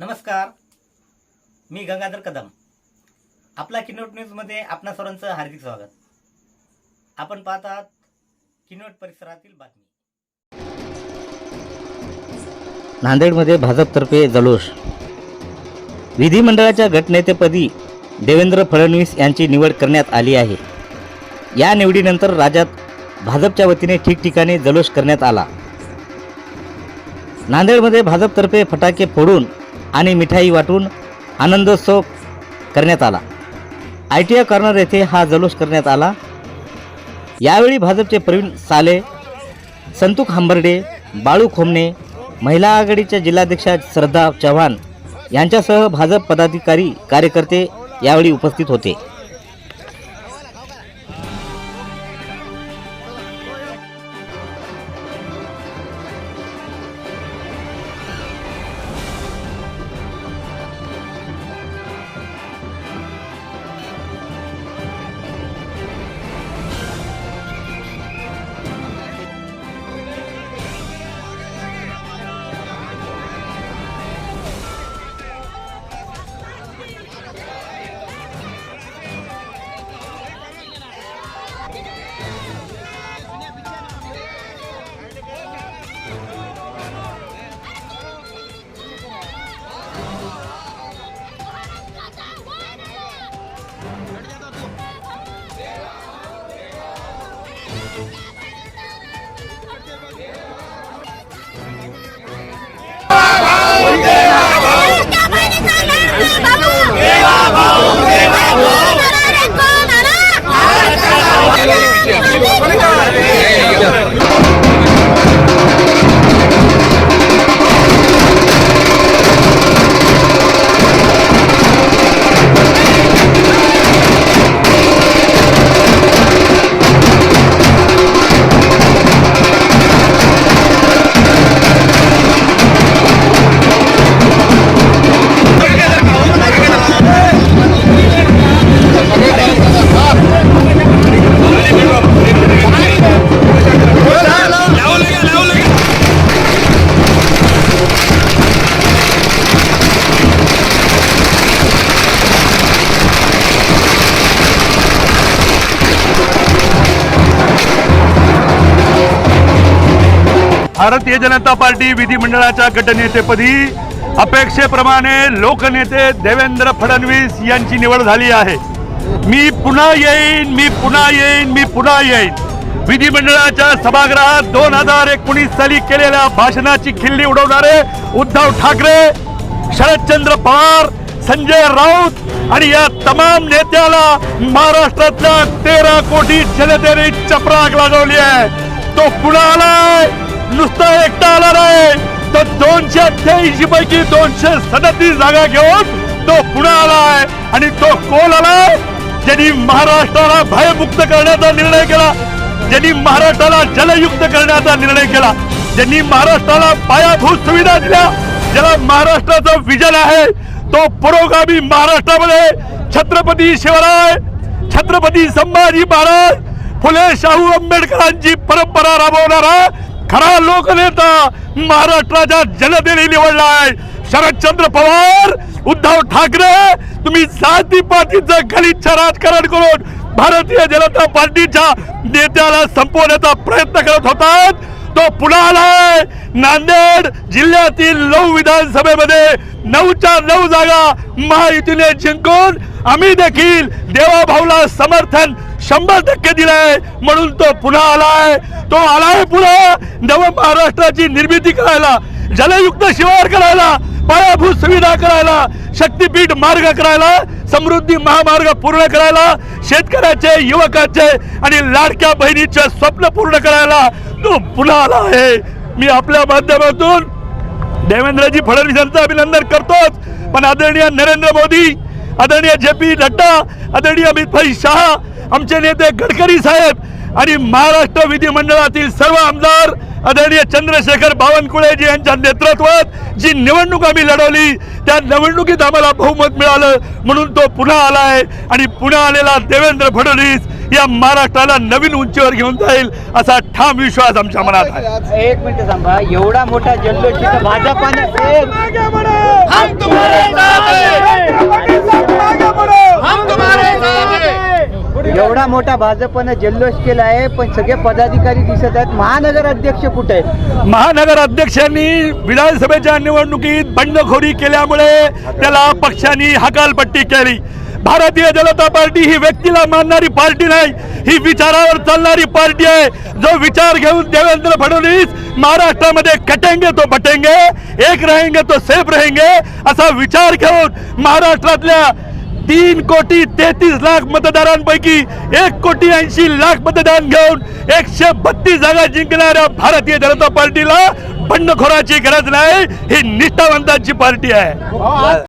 नमस्कार. मी गंगाधर कदम. आपला किनोट न्यूजमध्ये आपणा सर्वांचं हार्दिक स्वागत. आपण पाहत आहात किनोट परिसरातील बातमी. नांदेडमध्ये भाजपतर्फे जल्लोष. विधिमंडळाच्या गटनेतेपदी देवेंद्र फडणवीस यांची निवड करण्यात आली आहे. या निवडीनंतर राज्यात भाजपच्या वतीने ठिकठिकाणी जल्लोष करण्यात आला. नांदेडमध्ये भाजपतर्फे फटाके फोडून आणि मिठाई वाटून आनंदोत्सव करण्यात आला. आय टी आय कॉर्नर येथे हा जल्लोष करण्यात आला. यावेळी भाजपचे प्रवीण साले संतुक हंबर्डे बाळू खोमणे महिला आघाडीच्या जिल्हाध्यक्षा श्रद्धा चव्हाण यांच्यासह भाजप पदाधिकारी कार्यकर्ते यावेळी उपस्थित होते. Olha भारतीय जनता पार्टी विधिमंडळाच्या गटनेतेपदी अपेक्षेप्रमाणे लोकनेते देवेंद्र फडणवीस यांची निवड झाली आहे. मी पुन्हा येईन मी पुन्हा येईन मी पुन्हा येईन. विधिमंडळाच्या सभागृहात दोन हजार एकोणीस साली केलेल्या भाषणाची खिल्ली उडवणारे उद्धव ठाकरे शरदचंद्र पवार संजय राऊत आणि या तमाम नेत्याला महाराष्ट्रातल्या तेरा कोटी जनतेने चपराक लागवली आहे. तो पुन्हा आलाय नुसता एकटा आला नाही. तो दोनशे अठ्ठ्याऐंशी पैकी दोनशे सदतीस जागा घेऊन तो पुणे आलाय आणि तो कोण आलाय ज्यांनी महाराष्ट्राला भयमुक्त करण्याचा निर्णय केला. ज्यांनी महाराष्ट्राला जलयुक्त करण्याचा निर्णय केला. ज्यांनी महाराष्ट्राला पायाभूत सुविधा दिल्या. ज्याला महाराष्ट्राचं विजन आहे तो पुरोगामी महाराष्ट्रामध्ये छत्रपती शिवराय छत्रपती संभाजी महाराज फुले शाहू आंबेडकरांची परंपरा राबवणारा खरा लोकनेता महाराष्ट्राच्या जनतेने निवडला आहे शरदचंद्र पवार उद्धव ठाकरे तुम्ही जाती पातीचं गलिच्छ राजकारण करून भारतीय जनता पार्टीच्या नेत्याला संपवण्याचा प्रयत्न करत होतात. तो पुन्हा आलाय नांदेड जिल्ह्यातील नऊ विधानसभेमध्ये नऊच्या नऊ जागा महायुतीने जिंकून आम्ही देखील देवाभाऊला समर्थन शंभर टक्के दिलाय. म्हणून तो पुन्हा आलाय. तो आलाय पुन्हा नव महाराष्ट्राची निर्मिती करायला जलयुक्त शिवार करायला पायाभूत सुविधा करायला शक्तीपीठ मार्ग करायला समृद्धी महामार्ग पूर्ण करायला शेतकऱ्याचे युवकाचे आणि लाडक्या बहिणीचे स्वप्न पूर्ण करायला तो पुन्हा आला आहे. मी आपल्या माध्यमातून देवेंद्रजी फडणवीस यांचं अभिनंदन करतोच. पण आदरणीय नरेंद्र मोदी आदरणीय जे पी नड्डा आदरणीय अमित भाई शहा आमचे नेते गडकरी साहेब आणि महाराष्ट्र विधिमंडळातील सर्व आमदार आदरणीय चंद्रशेखर बावनकुळेजी यांच्या नेतृत्वात जी निवडणूक आम्ही लढवली त्या निवडणुकीत आम्हाला बहुमत मिळालं. म्हणून तो पुन्हा आलाय आणि पुन्हा आलेला देवेंद्र फडणवीस या महाराष्ट्राला नवीन उंचीवर घेऊन जाईल असा ठाम विश्वास आमच्या मनात आहे. एक मिनिट थांबा. एवढा मोठा जल्लोष भाजपाने एवढा मोठा भाजपनं जल्लोष केला आहे पण सगळे पदाधिकारी दिसत आहेत. महानगर अध्यक्ष कुठे आहेत? महानगर अध्यक्षांनी विधानसभेच्या निवडणुकीत बंडखोरी केल्यामुळे त्याला पक्षांनी हकालपट्टी केली. भारतीय जनता पार्टी ही व्यक्तीला मानणारी पार्टी नाही ही विचारावर चालणारी पार्टी आहे. जो विचार घेऊन देवेंद्र फडणवीस महाराष्ट्रामध्ये कटेंगे तो बटेंगे एक रहेंगे तो सेफ रहेंगे असा विचार घेऊन महाराष्ट्रातल्या तीन कोटी तेहतीस लाख मतदारांपैकी एक कोटी ऐंशी लाख मतदान घेऊन एकशे बत्तीस जागा जिंकणाऱ्या भारतीय जनता पार्टीला बंडखोराची गरज नाही ही निष्ठावंतांची पार्टी आहे.